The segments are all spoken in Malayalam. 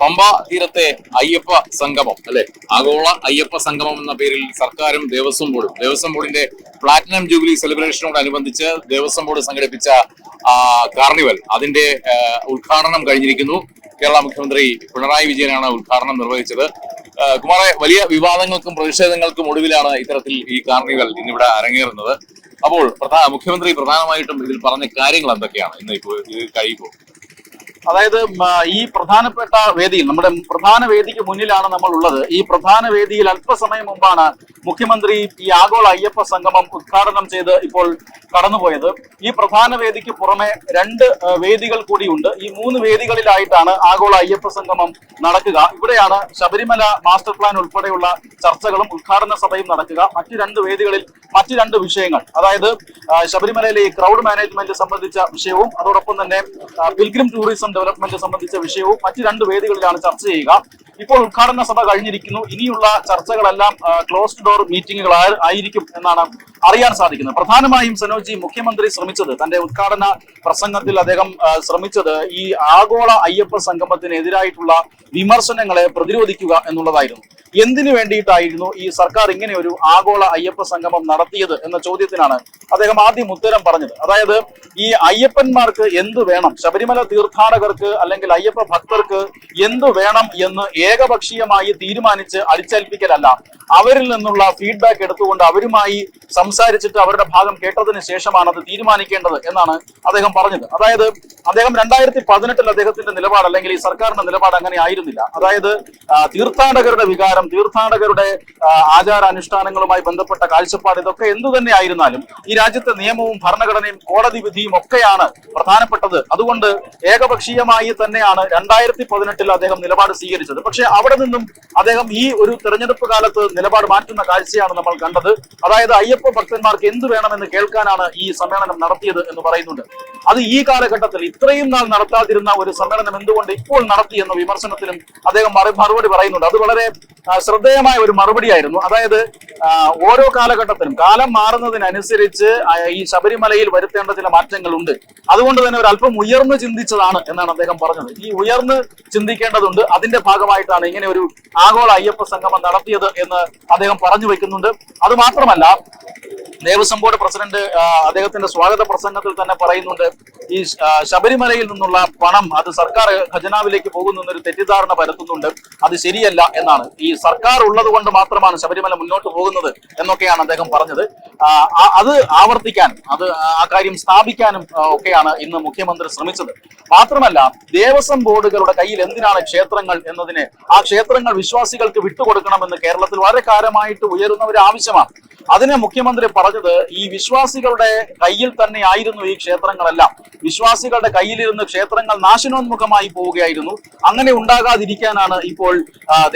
പമ്പ തീരത്തെ അയ്യപ്പ സംഗമം അല്ലെ? ആഗോള അയ്യപ്പ സംഗമം എന്ന പേരിൽ സർക്കാരും ദേവസ്വം ബോർഡും ദേവസ്വം ബോർഡിന്റെ പ്ലാറ്റിനം ജൂബിലി സെലിബ്രേഷനോടനുബന്ധിച്ച് ദേവസ്വം ബോർഡ് സംഘടിപ്പിച്ച കാർണിവൽ. അതിന്റെ ഉദ്ഘാടനം കഴിഞ്ഞിരിക്കുന്നു. കേരള മുഖ്യമന്ത്രി പിണറായി വിജയനാണ് ഉദ്ഘാടനം നിർവഹിച്ചത്. കുമാറെ വലിയ വിവാദങ്ങൾക്കും പ്രതിഷേധങ്ങൾക്കും ഒടുവിലാണ് ഇത്തരത്തിൽ ഈ കാർണിവൽ ഇന്നിവിടെ അരങ്ങേറുന്നത്. അപ്പോൾ മുഖ്യമന്ത്രി പ്രധാനമായിട്ടും ഇതിൽ പറഞ്ഞ കാര്യങ്ങൾ എന്തൊക്കെയാണ്? ഇന്ന് ഇപ്പോൾ ഇത് കഴിയുമ്പോൾ അതായത് ഈ പ്രധാനപ്പെട്ട വേദിയിൽ നമ്മുടെ പ്രധാന വേദിക്ക് മുന്നിലാണ് നമ്മൾ ഉള്ളത് ഈ പ്രധാന വേദിയിൽ അല്പസമയം മുമ്പാണ് മുഖ്യമന്ത്രി ഈ ആഗോള അയ്യപ്പ സംഗമം ഉദ്ഘാടനം ചെയ്ത് ഇപ്പോൾ കടന്നുപോയത്. ഈ പ്രധാന വേദിക്ക് പുറമെ രണ്ട് വേദികൾ കൂടിയുണ്ട്. ഈ മൂന്ന് വേദികളിലായിട്ടാണ് ആഗോള അയ്യപ്പ സംഗമം നടക്കുക. ഇവിടെയാണ് ശബരിമല മാസ്റ്റർ പ്ലാൻ ഉൾപ്പെടെയുള്ള ചർച്ചകളും ഉദ്ഘാടന സഭയും നടക്കുക. മറ്റു രണ്ട് വേദികളിൽ മറ്റു രണ്ട് വിഷയങ്ങൾ. അതായത് ശബരിമലയിലെ ഈ ക്രൗഡ് മാനേജ്മെന്റ് സംബന്ധിച്ച വിഷയവും അതോടൊപ്പം തന്നെ പിൽഗ്രിം ടൂറിസം ഡെവലപ്മെന്റ് സംബന്ധിച്ച വിഷയവും മറ്റു രണ്ട് വേദികളിലാണ് ചർച്ച ചെയ്യുക. ഇപ്പോൾ ഉദ്ഘാടന സഭ കഴിഞ്ഞിരിക്കുന്നു. ഇനിയുള്ള ചർച്ചകളെല്ലാം ക്ലോസ്ഡ് ഡോർ മീറ്റിംഗുകൾ ആയിരിക്കും എന്നാണ് അറിയാൻ സാധിക്കുന്നത്. പ്രധാനമായും സനോജി മുഖ്യമന്ത്രി ശ്രമിച്ചത് തന്റെ ഉദ്ഘാടന പ്രസംഗത്തിൽ അദ്ദേഹം ശ്രമിച്ചത് ഈ ആഗോള അയ്യപ്പ സംഗമത്തിനെതിരായിട്ടുള്ള വിമർശനങ്ങളെ പ്രതിരോധിക്കുക എന്നുള്ളതായിരുന്നു. എന്തിനു വേണ്ടിയിട്ടായിരുന്നു ഈ സർക്കാർ ഇങ്ങനെ ഒരു ആഗോള അയ്യപ്പ സംഗമം നടത്തിയത് എന്ന ചോദ്യത്തിനാണ് അദ്ദേഹം ആദ്യം ഉത്തരം പറഞ്ഞത്. അതായത് ഈ അയ്യപ്പന്മാർക്ക് എന്ത് വേണം? ശബരിമല തീർത്ഥാടകർക്ക് അല്ലെങ്കിൽ അയ്യപ്പ ഭക്തർക്ക് എന്ത് വേണം എന്ന് ഏകപക്ഷീയമായി തീരുമാനിച്ച് അടിച്ചേൽപ്പിക്കലല്ല. അവരിൽ നിന്നുള്ള ഫീഡ്ബാക്ക് എടുത്തുകൊണ്ട് അവരുമായി സംസാരിച്ചിട്ട് അവരുടെ ഭാഗം കേട്ടതിന് ശേഷമാണ് അത് തീരുമാനിക്കേണ്ടത് എന്നാണ് അദ്ദേഹം പറഞ്ഞത്. അതായത് അദ്ദേഹം രണ്ടായിരത്തി പതിനെട്ടിൽ അദ്ദേഹത്തിന്റെ നിലപാട് അല്ലെങ്കിൽ ഈ സർക്കാരിന്റെ നിലപാട് അങ്ങനെ ആയിരുന്നില്ല. അതായത് തീർത്ഥാടകരുടെ വികാരം തീർത്ഥാടകരുടെ ആ, ആചാരാനുഷ്ഠാനങ്ങളുമായി ബന്ധപ്പെട്ട കാഴ്ചപ്പാട് ഇതൊക്കെ എന്തു തന്നെ ആയിരുന്നാലും ഈ രാജ്യത്തെ നിയമവും ഭരണഘടനയും കോടതി വിധിയും ഒക്കെയാണ് പ്രധാനപ്പെട്ടത്. അതുകൊണ്ട് ഏകപക്ഷീയമായി തന്നെയാണ് രണ്ടായിരത്തി പതിനെട്ടിൽ അദ്ദേഹം നിലപാട് സ്വീകരിച്ചത്. പക്ഷെ അവിടെ നിന്നും അദ്ദേഹം ഈ ഒരു തെരഞ്ഞെടുപ്പ് കാലത്ത് നിലപാട് മാറ്റുന്ന കാഴ്ചയാണ് നമ്മൾ കണ്ടത്. അതായത് അയ്യപ്പ ഭക്തന്മാർക്ക് എന്ത് വേണമെന്ന് കേൾക്കാനാണ് ഈ സമ്മേളനം നടത്തിയത് എന്ന് പറയുന്നുണ്ട്. അത് ഈ കാലഘട്ടത്തിൽ ഇത്രയും നാൾ നടത്താതിരുന്ന ഒരു സമ്മേളനം എന്തുകൊണ്ട് ഇപ്പോൾ നടത്തി എന്ന വിമർശനത്തിലും അദ്ദേഹം മറു- മറുപടി പറയുന്നുണ്ട്. അത് വളരെ ശ്രദ്ധേയമായ ഒരു മറുപടിയായിരുന്നു. അതായത് ഓരോ കാലഘട്ടത്തിലും കാലം മാറുന്നതിനനുസരിച്ച് ഈ ശബരിമലയിൽ വരുത്തേണ്ട ചില മാറ്റങ്ങളുണ്ട്. അതുകൊണ്ട് തന്നെ ഒരു അല്പം ഉയർന്ന് ചിന്തിച്ചതാണ് എന്നാണ് അദ്ദേഹം പറഞ്ഞത്. ഈ ഉയർന്ന് ചിന്തിക്കേണ്ടതുണ്ട്. അതിന്റെ ഭാഗമായിട്ടാണ് ഇങ്ങനെ ഒരു ആഗോള അയ്യപ്പ സംഗമം നടത്തിയത് എന്ന് അദ്ദേഹം പറഞ്ഞു വെക്കുന്നുണ്ട്. അത് മാത്രമല്ല ദേവസ്വം ബോർഡ് പ്രസിഡന്റ് അദ്ദേഹത്തിന്റെ സ്വാഗത പ്രസംഗത്തിൽ തന്നെ പറയുന്നുണ്ട് ഈ ശബരിമലയിൽ നിന്നുള്ള പണം അത് സർക്കാർ ഖജനാവിലേക്ക് പോകുന്നു എന്നൊരു തെറ്റിദ്ധാരണ പരത്തുന്നുണ്ട്. അത് ശരിയല്ല എന്നാണ് ഈ സർക്കാർ ഉള്ളത് കൊണ്ട് മാത്രമാണ് ശബരിമല മുന്നോട്ട് പോകുന്നത് എന്നൊക്കെയാണ് അദ്ദേഹം പറഞ്ഞത്. അത് ആവർത്തിക്കാൻ അത് ആ കാര്യം സ്ഥാപിക്കാനും ഒക്കെയാണ് ഇന്ന് മുഖ്യമന്ത്രി ശ്രമിച്ചത്. മാത്രമല്ല ദേവസ്വം ബോർഡുകളുടെ കയ്യിൽ എന്തിനാണ് ക്ഷേത്രങ്ങൾ എന്നതിനെ ആ ക്ഷേത്രങ്ങൾ വിശ്വാസികൾക്ക് വിട്ടുകൊടുക്കണമെന്ന് കേരളത്തിൽ വളരെ കാലമായിട്ട് ഉയരുന്ന ഒരു ആവശ്യമാണ്. അതിനെ മുഖ്യമന്ത്രി പറഞ്ഞത് ഈ വിശ്വാസികളുടെ കയ്യിൽ തന്നെ ആയിരുന്നു ഈ ക്ഷേത്രങ്ങളെല്ലാം. വിശ്വാസികളുടെ കയ്യിലിരുന്ന് ക്ഷേത്രങ്ങൾ നാശനോന്മുഖമായി പോവുകയായിരുന്നു. അങ്ങനെ ഉണ്ടാകാതിരിക്കാനാണ് ഇപ്പോൾ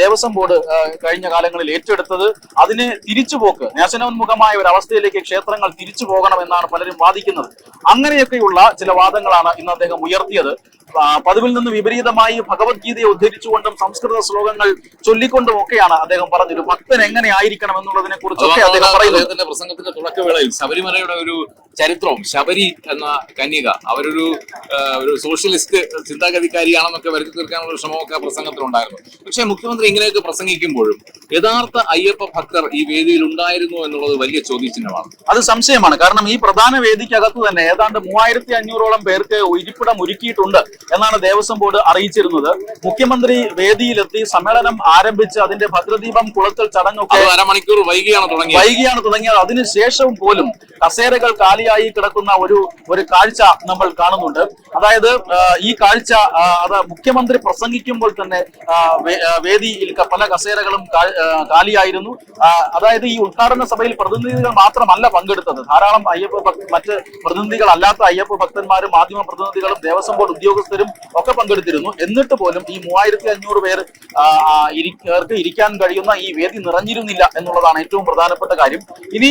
ദേവസ്വം ബോർഡ് കഴിഞ്ഞ കാലങ്ങളിൽ ഏറ്റെടുത്തത് അതിന് തിരിച്ചുപോക്ക് നാശനോന്മുഖമായ ഒരു അവസ്ഥയിലേക്ക് ക്ഷേത്രങ്ങൾ തിരിച്ചു പോകണമെന്നാണ് പലരും വാദിക്കുന്നത്. അങ്ങനെയൊക്കെയുള്ള ചില വാദങ്ങളാണ് ഇന്ന് അദ്ദേഹം ഉയർത്തിയത്. പതിവിൽ നിന്ന് വിപരീതമായി ഭഗവത്ഗീതയെ ഉദ്ധരിച്ചുകൊണ്ടും സംസ്കൃത ശ്ലോകങ്ങൾ ചൊല്ലിക്കൊണ്ടും ഒക്കെയാണ് അദ്ദേഹം പറഞ്ഞത്. ഭക്തൻ എങ്ങനെ ആയിരിക്കണം എന്നുള്ളതിനെ കുറിച്ചൊക്കെ അദ്ദേഹം അദ്ദേഹത്തിന്റെ പ്രസംഗത്തിന്റെ തുടക്കവേളയിൽ ശബരിമലയുടെ ഒരു ചരിത്രവും ശബരി എന്ന കന്യക. അവരൊരു ഒരു സോഷ്യലിസ്റ്റ് ചിന്താഗതിക്കാരിയാണെന്നൊക്കെ വരുത്തി തീർക്കാനുള്ള ശ്രമമൊക്കെ പ്രസംഗത്തിലുണ്ടായിരുന്നു. പക്ഷേ മുഖ്യമന്ത്രി ഇങ്ങനെയൊക്കെ പ്രസംഗിക്കുമ്പോഴും യഥാർത്ഥ അയ്യപ്പ ഭക്തർ ഈ വേദിയിൽ ഉണ്ടായിരുന്നു എന്നുള്ളത് വലിയ ചോദ്യചിഹ്നമാണ്. അത് സംശയമാണ്. കാരണം ഈ പ്രധാന വേദിക്കകത്ത് തന്നെ ഏതാണ്ട് മൂവായിരത്തി അഞ്ഞൂറോളം പേർക്ക് ഇരിപ്പിടം ഒരുക്കിയിട്ടുണ്ട് എന്നാണ് ദേവസ്വം ബോർഡ് അറിയിച്ചിരുന്നത്. മുഖ്യമന്ത്രി വേദിയിലെത്തി സമ്മേളനം ആരംഭിച്ച് അതിന്റെ ഭദ്രദീപം കുളത്തിൽ ചടങ്ങൊക്കെ അരമണിക്കൂർ വൈകിയാണ് തുടങ്ങിയത്. വൈകിയാണ് തുടങ്ങിയത്. അതിനുശേഷവും പോലും കസേരകൾ കാലിയായി കിടക്കുന്ന ഒരു ഒരു കാഴ്ച നമ്മൾ കാണുന്നുണ്ട്. അതായത് ഈ കാഴ്ച അത് മുഖ്യമന്ത്രി പ്രസംഗിക്കുമ്പോൾ തന്നെ വേദിയിൽ പല കസേരകളും കാലിയായിരുന്നു. അതായത് ഈ ഉദ്ഘാടന സഭയിൽ പ്രതിനിധികൾ മാത്രമല്ല പങ്കെടുത്തത്. ധാരാളം അയ്യപ്പ മറ്റ് പ്രതിനിധികൾ അല്ലാത്ത അയ്യപ്പ ഭക്തന്മാരും മാധ്യമ പ്രതിനിധികളും ദേവസ്വം ബോർഡ് ഉദ്യോഗസ്ഥരും ഒക്കെ പങ്കെടുത്തിരുന്നു. എന്നിട്ട് പോലും ഈ മൂവായിരത്തി അഞ്ഞൂറ് പേർ പേർക്ക് ഇരിക്കാൻ കഴിയുന്ന ഈ വേദി നിറഞ്ഞിരുന്നില്ല എന്നുള്ളതാണ് ഏറ്റവും പ്രധാനപ്പെട്ട കാര്യം. ഇനി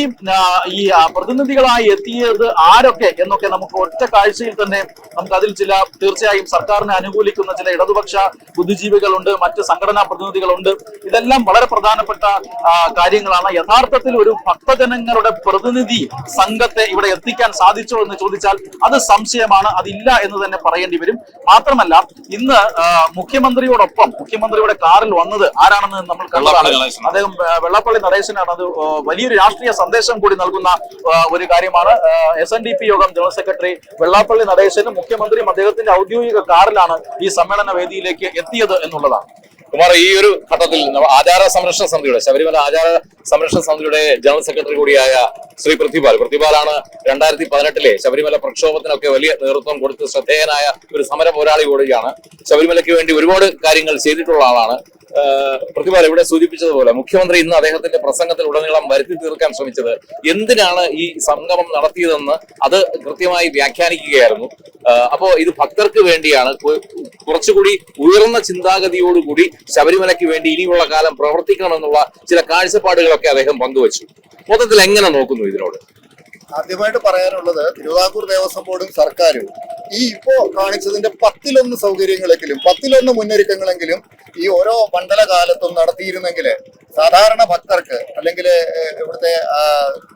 ഈ പ്രതിനിധികളായി പ്രതിനിധി എത്തിയത് ആരൊക്കെ എന്നൊക്കെ നമുക്ക് ഒറ്റ കാഴ്ചയിൽ തന്നെ നമുക്ക് അതിൽ ചില തീർച്ചയായും സർക്കാരിനെ അനുകൂലിക്കുന്ന ചില ഇടതുപക്ഷ ബുദ്ധിജീവികളുണ്ട് മറ്റ് സംഘടനാ പ്രതിനിധികളുണ്ട്. ഇതെല്ലാം വളരെ പ്രധാനപ്പെട്ട കാര്യങ്ങളാണ്. യഥാർത്ഥത്തിൽ ഒരു ഭക്തജനങ്ങളുടെ പ്രതിനിധി സംഘത്തെ ഇവിടെ എത്തിക്കാൻ സാധിച്ചോ എന്ന് ചോദിച്ചാൽ അത് സംശയമാണ്. അതില്ല എന്ന് തന്നെ പറയേണ്ടി വരും. മാത്രമല്ല ഇന്ന് മുഖ്യമന്ത്രിയോടൊപ്പം മുഖ്യമന്ത്രിയുടെ കാറിൽ വന്നത് ആരാണെന്ന് നമ്മൾ കണ്ടതാണ്. അദ്ദേഹം വെള്ളപ്പള്ളി നടേശനാണ്. അത് വലിയൊരു രാഷ്ട്രീയ സന്ദേശം കൂടി നൽകുന്ന ഒരു കാര്യമാണ്. S N D P Yogam general secretary Vellappally നടേശനും മുഖ്യമന്ത്രിയും അദ്ദേഹത്തിന്റെ ഔദ്യോഗിക കാറിലാണ് ഈ സമ്മേളന വേദിയിലേക്ക് എത്തിയത് എന്നുള്ളതാണ്. കുമാർ ഈ ഒരു ഘട്ടത്തിൽ ആചാര സംരക്ഷണ സമിതിയുടെ ശബരിമല ആചാര സംരക്ഷണ സമിതിയുടെ ജനറൽ സെക്രട്ടറി കൂടിയായ ശ്രീ പൃഥ്വിപാൽ പൃഥ്വിപാലാണ് രണ്ടായിരത്തി പതിനെട്ടിലെ ശബരിമല പ്രക്ഷോഭത്തിനൊക്കെ വലിയ നേതൃത്വം കൊടുത്ത് ശ്രദ്ധേയനായ ഒരു സമര പോരാളി കൂടിയാണ്. ശബരിമലയ്ക്ക് വേണ്ടി ഒരുപാട് കാര്യങ്ങൾ ചെയ്തിട്ടുള്ള ആളാണ്. ഏഹ് ഇവിടെ സൂചിപ്പിച്ചതുപോലെ മുഖ്യമന്ത്രി ഇന്ന് അദ്ദേഹത്തിന്റെ പ്രസംഗത്തിൽ ഉടനീളം വരുത്തി തീർക്കാൻ ശ്രമിച്ചത് എന്തിനാണ് ഈ സംഗമം നടത്തിയതെന്ന് അത് കൃത്യമായി വ്യാഖ്യാനിക്കുകയായിരുന്നു. അപ്പോൾ അപ്പോ ഇത് ഭക്തർക്ക് വേണ്ടിയാണ്. കുറച്ചുകൂടി ഉയർന്ന ചിന്താഗതിയോടുകൂടി ശബരിമലയ്ക്ക് വേണ്ടി ഇനിയുള്ള കാലം പ്രവർത്തിക്കണമെന്നുള്ള ചില കാഴ്ചപ്പാടുകളൊക്കെ അദ്ദേഹം പങ്കുവച്ചു. മൊത്തത്തിൽ എങ്ങനെ നോക്കുന്നു ഇതിനോട്? ആദ്യമായിട്ട് പറയാനുള്ളത് തിരുവിതാംകൂർ ദേവസ്വം ബോർഡും സർക്കാരും ഈ ഇപ്പോ കാണിച്ചതിന്റെ പത്തിലൊന്ന് സൗകര്യങ്ങളെങ്കിലും പത്തിലൊന്ന് മുന്നൊരുക്കങ്ങളെങ്കിലും ഈ ഓരോ മണ്ഡല കാലത്തും നടത്തിയിരുന്നെങ്കിൽ സാധാരണ ഭക്തർക്ക് അല്ലെങ്കിൽ ഇവിടുത്തെ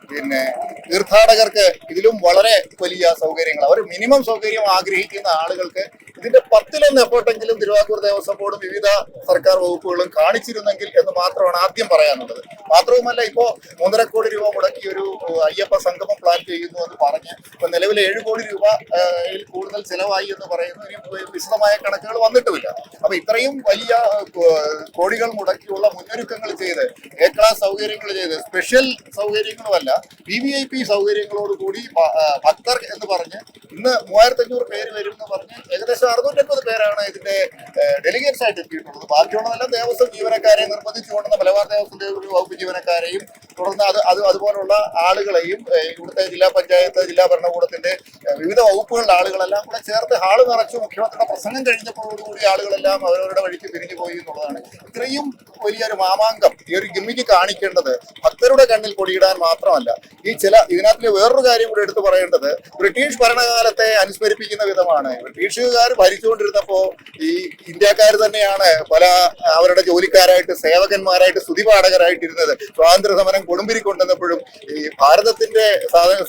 പിന്നെ തീർത്ഥാടകർക്ക് ഇതിലും വളരെ വലിയ സൗകര്യങ്ങൾ. അവർ മിനിമം സൗകര്യം ആഗ്രഹിക്കുന്ന ആളുകൾക്ക് ഇതിന്റെ പത്തിലൊന്ന് എഫേർട്ടെങ്കിലും തിരുവാക്കൂർ ദേവസ്വം ബോർഡും വിവിധ സർക്കാർ വകുപ്പുകളും കാണിച്ചിരുന്നെങ്കിൽ എന്ന് മാത്രമാണ് ആദ്യം പറയാനുള്ളത്. മാത്രവുമല്ല ഇപ്പോ മൂന്നര കോടി രൂപ മുടക്കി ഒരു അയ്യപ്പ സംഗമം പ്ലാൻ ചെയ്യുന്നു എന്ന് പറഞ്ഞ് ഇപ്പൊ നിലവിലെ ഏഴ് കോടി രൂപ കൂടുതൽ ചെലവായി എന്ന് പറയുന്ന വിശദമായ കണക്കുകൾ വന്നിട്ടുമില്ല. അപ്പൊ ഇത്രയും വലിയ കോടികൾ മുടക്കിയുള്ള മുന്നൊരുക്കങ്ങൾ ചെയ്ത് എ ക്ലാസ് സൗകര്യങ്ങൾ ചെയ്ത് സ്പെഷ്യൽ സൗകര്യങ്ങളുമല്ല വി വി ഐ പി സൗകര്യങ്ങളോടുകൂടി ഭക്തർ എന്ന് പറഞ്ഞ് ഇന്ന് മൂവായിരത്തഞ്ഞൂറ് പേര് വരും എന്ന് പറഞ്ഞ് ഏകദേശം അറുന്നൂറ്റമ്പത് പേരാണ് ഇതിന്റെ ഡെലിഗേറ്റ്സ് ആയിട്ട് എത്തിയിട്ടുള്ളത്. ബാക്കിയുള്ളതെല്ലാം ദേവസ്വം ജീവനക്കാരെ നിർബന്ധിച്ചുകൊണ്ടുന്ന മലബാർ ദേവസ്വം ദേവ- വകുപ്പ് ജീവനക്കാരെയും തുടർന്ന് അത് അത് അതുപോലുള്ള ആളുകളെയും ഇവിടുത്തെ ജില്ലാ പഞ്ചായത്ത് ജില്ലാ ഭരണകൂടത്തിന്റെ വിവിധ വകുപ്പുകളുടെ ആളുകളെല്ലാം കൂടെ ചേർത്ത് ഹാൾ നിറച്ചു മുഖ്യമന്ത്രിയുടെ പ്രസംഗം കഴിഞ്ഞപ്പോഴുകൂടി ആളുകളെല്ലാം അവരവരുടെ വഴിക്ക് പിരിഞ്ഞു പോയി എന്നുള്ളതാണ്. ഇത്രയും വലിയൊരു മാമാങ്കം ഈ ഒരു ഗിമ്മിക്ക് കാണിക്കേണ്ടത് ഭക്തരുടെ കണ്ണിൽ പൊടിയിടാൻ മാത്രമല്ല. ഈ ചില ഇതിനകത്ത് വേറൊരു കാര്യം കൂടി എടുത്തു പറയേണ്ടത് ബ്രിട്ടീഷ് ഭരണകാലത്തെ അനുസ്മരിപ്പിക്കുന്ന വിധമാണ്. ബ്രിട്ടീഷുകാർ ഭരിച്ചുകൊണ്ടിരുന്നപ്പോ ഈ ഇന്ത്യക്കാർ തന്നെയാണ് പല അവരുടെ ജോലിക്കാരായിട്ട് സേവകന്മാരായിട്ട് സ്തുതിപാഠകരായിട്ടിരുന്നത്. സ്വാതന്ത്ര്യ സമരം കൊടുമ്പിരി കൊണ്ടുവന്നപ്പോഴും ഈ ഭാരതത്തിന്റെ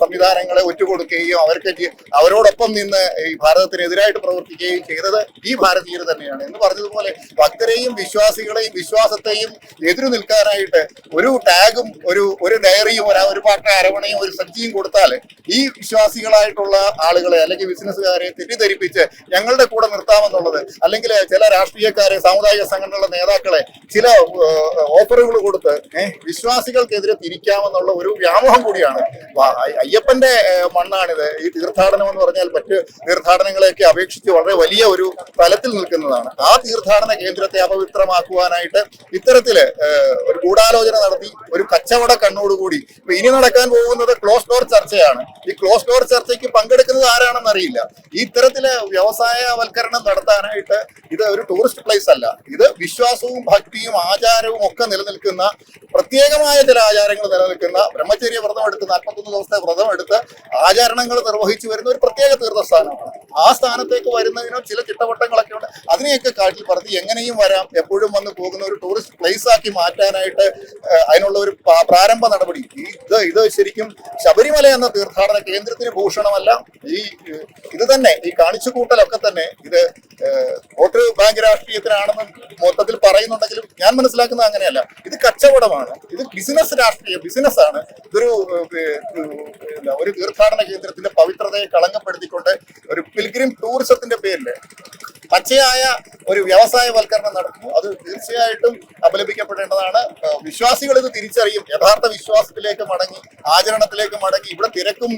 സംവിധാനങ്ങളെ ഒറ്റുകൊടുക്കുകയും അവർക്ക് അവരോടൊപ്പം നിന്ന് ഈ ഭാരതത്തിനെതിരായിട്ട് പ്രവർത്തിക്കുകയും ചെയ്തത് ഈ ഭാരതീയർ തന്നെയാണ്. എന്ന് പറഞ്ഞതുപോലെ ഭക്തരെയും വിശ്വാസികളെയും വിശ്വാസത്തെയും എതിരു നിൽക്കാനായിട്ട് ഒരു ടാഗും ഒരു ഒരു ഡയറിയും ഒരു പാട്ട അരവണയും ഒരു സജ്ജിയും കൊടുത്താൽ ഈ വിശ്വാസികളായിട്ടുള്ള ആളുകളെ അല്ലെങ്കിൽ ബിസിനസ്സുകാരെ തെറ്റിദ്ധരിപ്പിച്ച് ഞങ്ങളുടെ കൂടെ നിർത്താമെന്നുള്ളത് അല്ലെങ്കിൽ ചില രാഷ്ട്രീയക്കാരെ സാമുദായിക സംഘടനകളുടെ നേതാക്കളെ ചില ഓഫറുകൾ കൊടുത്ത് വിശ്വാസികൾക്കെതിരെ തിരിക്കാമെന്നുള്ള ഒരു വ്യാമോഹം കൂടിയാണ്. അയ്യപ്പന്റെ മണ്ണാണിത്. ഈ തീർത്ഥാടനം എന്ന് പറഞ്ഞാൽ മറ്റ് തീർത്ഥാടനങ്ങളെയൊക്കെ അപേക്ഷിച്ച് വളരെ വലിയ ഒരു തലത്തിൽ നിൽക്കുന്നതാണ്. ആ തീർത്ഥാടന കേന്ദ്രത്തെ അപവിത്രമാക്കുവാനായിട്ട് ഇത്തരത്തിൽ ഒരു ഗൂഢാലോചന നടത്തി ഒരു കച്ചവട കണ്ണോടുകൂടി. ഇനി നടക്കാൻ പോകുന്നത് ക്ലോസ് ഡോർ ചർച്ചയാണ്. ഈ ക്ലോസ് ഡോർ ചർച്ചയ്ക്ക് പങ്കെടുക്കുന്നത് ആരാണെന്ന് അറിയില്ല. ഇത്തരത്തിൽ വ്യവസായവൽക്കരണം നടത്താനായിട്ട് ഇത് ഒരു ടൂറിസ്റ്റ് പ്ലേസ് അല്ല. ഇത് വിശ്വാസവും ഭക്തിയും ആചാരവും ഒക്കെ നിലനിൽക്കുന്ന പ്രത്യേകമായ ചില ആചാരങ്ങൾ നിലനിൽക്കുന്ന ബ്രഹ്മചര്യ വ്രതം എടുത്ത് നാൽപ്പത്തൊന്ന് ദിവസത്തെ വ്രതം എടുത്ത് ആചരണങ്ങൾ നിർവഹിച്ചു വരുന്ന ഒരു പ്രത്യേക തീർത്ഥസ്ഥാനമാണ്. ആ സ്ഥാനത്തേക്ക് വരുന്നതിനോ ചില ചിട്ടവട്ടങ്ങളൊക്കെ ഉണ്ട്. അതിനെയൊക്കെ കാട്ടിൽ പറത്തി എങ്ങനെയും വരാം. എപ്പോഴും വന്ന് പോകുന്ന ഒരു ടൂറിസ്റ്റ് പ്ലേസ് ആക്കി മാറ്റാനായിട്ട് അതിനുള്ള ഒരു പ്രാരംഭ നടപടി. ഇത് ഇത് ശരിക്കും ശബരിമല എന്ന തീർത്ഥാടന കേന്ദ്രത്തിന് ഭൂഷണമല്ല. ഈ ഏഹ്, ഇത് തന്നെ ഈ കാണിച്ചു കൂട്ടലൊക്കെ തന്നെ ഇത് വോട്ട് ബാങ്ക് രാഷ്ട്രീയത്തിനാണെന്ന് മൊത്തത്തിൽ പറയുന്നുണ്ടെങ്കിലും ഞാൻ മനസ്സിലാക്കുന്നത് അങ്ങനെയല്ല. ഇത് കച്ചവടമാണ്. ഇത് ബിസിനസ് രാഷ്ട്രീയ ബിസിനസ് ആണ്. ഇതൊരു ഒരു തീർത്ഥാടന കേന്ദ്രത്തിന്റെ പവിത്രതയെ കളങ്കപ്പെടുത്തിക്കൊണ്ട് ഒരു പിൽഗ്രിം ടൂറിസത്തിന്റെ പേരിൽ പച്ചയായ ഒരു വ്യവസായവൽക്കരണം നടത്തുന്നു അത് തീർച്ചയായിട്ടും അപലപിക്കപ്പെടേണ്ടതാണ്. വിശ്വാസികൾ ഇത് തിരിച്ചറിയും. യഥാർത്ഥ വിശ്വാസത്തിലേക്ക് മടങ്ങി ആചരണത്തിലേക്ക് മടങ്ങി. ഇവിടെ തിരക്കും